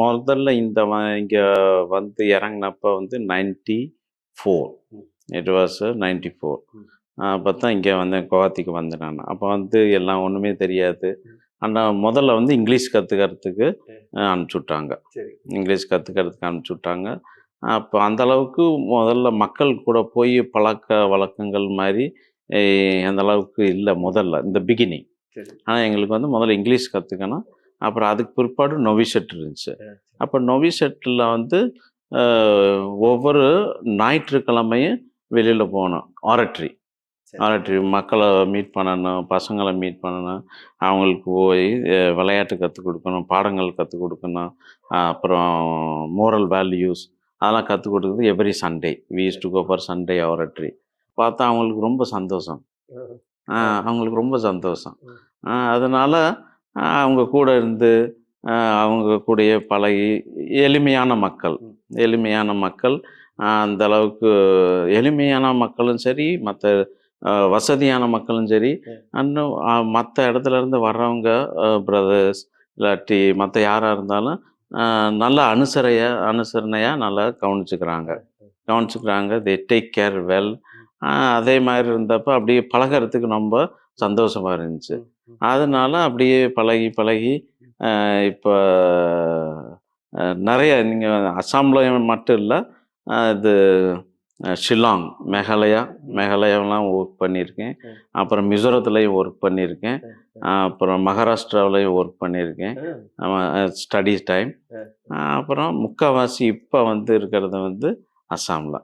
முதல்ல இந்த இங்கே வந்து இறங்கினப்ப வந்து ninety four. It was ninety four. அப்போ தான் இங்கே வந்தேன் குவாத்திக்கு வந்தேன் நான். அப்போ வந்து எல்லாம் ஒன்றுமே தெரியாது. ஆனால் முதல்ல வந்து இங்கிலீஷ் கற்றுக்கிறதுக்கு ம். அனுப்பிச்சி விட்டாங்க சரி. இங்கிலீஷ் கற்றுக்கிறதுக்கு அனுப்பிச்சி விட்டாங்க அப்போ அந்த அளவுக்கு முதல்ல மக்கள் கூட போய் பழக்க வழக்கங்கள் மாதிரி அந்த அளவுக்கு இல்லை முதல்ல இந்த பிகினிங் ஆனால் எங்களுக்கு வந்து முதல்ல இங்கிலீஷ் கற்றுக்கணும் அப்புறம் அதுக்கு பிற்பாடு நொவிசெட் இருந்துச்சு. அப்போ நொவிசெட்டில் வந்து ஒவ்வொரு ஞாயிற்றுக்கிழமையும் வெளியில் போகணும். ஆரட்ரி. ஆரட்ரி. மக்களை மீட் பண்ணணும் பசங்களை மீட் பண்ணணும். அவங்களுக்கு போய் விளையாட்டு கற்றுக் கொடுக்கணும் பாடங்கள் கற்றுக் கொடுக்கணும். அப்புறம் மோரல் வேல்யூஸ் அதெல்லாம் கற்றுக் கொடுக்குறது every Sunday we used to go for Sunday oratory. பார்த்தா அவங்களுக்கு ரொம்ப சந்தோஷம். அவங்களுக்கு ரொம்ப சந்தோஷம். அதனால அவங்க கூட இருந்து அவங்க கூடயே பழகி எளிமையான மக்கள். எளிமையான மக்கள். அந்த அளவுக்கு எளிமையான மக்களும் சரி மற்ற வசதியான மக்களும் சரி. இன்னும் மற்ற இடத்துல இருந்து வர்றவங்க பிரதர்ஸ் இல்லாட்டி மற்ற யாராக இருந்தாலும் நல்ல அனுசரைய அனுசரணையாக நல்லா கவனிச்சுக்கிறாங்க. கவனிச்சுக்கிறாங்க. தே டேக் கேர் வெல் அதே மாதிரி இருந்தப்போ அப்படியே பழகுறதுக்கு ரொம்ப சந்தோஷமா இருந்துச்சு. அதனால அப்படியே பழகி பழகி இப்போ நிறைய நீங்கள் அஸ்ஸாமில் மட்டும் இல்லை இது ஷில்லாங் மேகாலயா மேகாலயாவெலாம் ஒர்க் பண்ணியிருக்கேன். அப்புறம் மிசோரத்துலேயும் ஒர்க் பண்ணியிருக்கேன். அப்புறம் மகாராஷ்டிராவிலையும் ஒர்க் பண்ணியிருக்கேன். ஆ, ஸ்டடீஸ் டைம். அப்புறம் முக்கால்வாசி இப்போ வந்து இருக்கிறது வந்து அஸ்ஸாமில்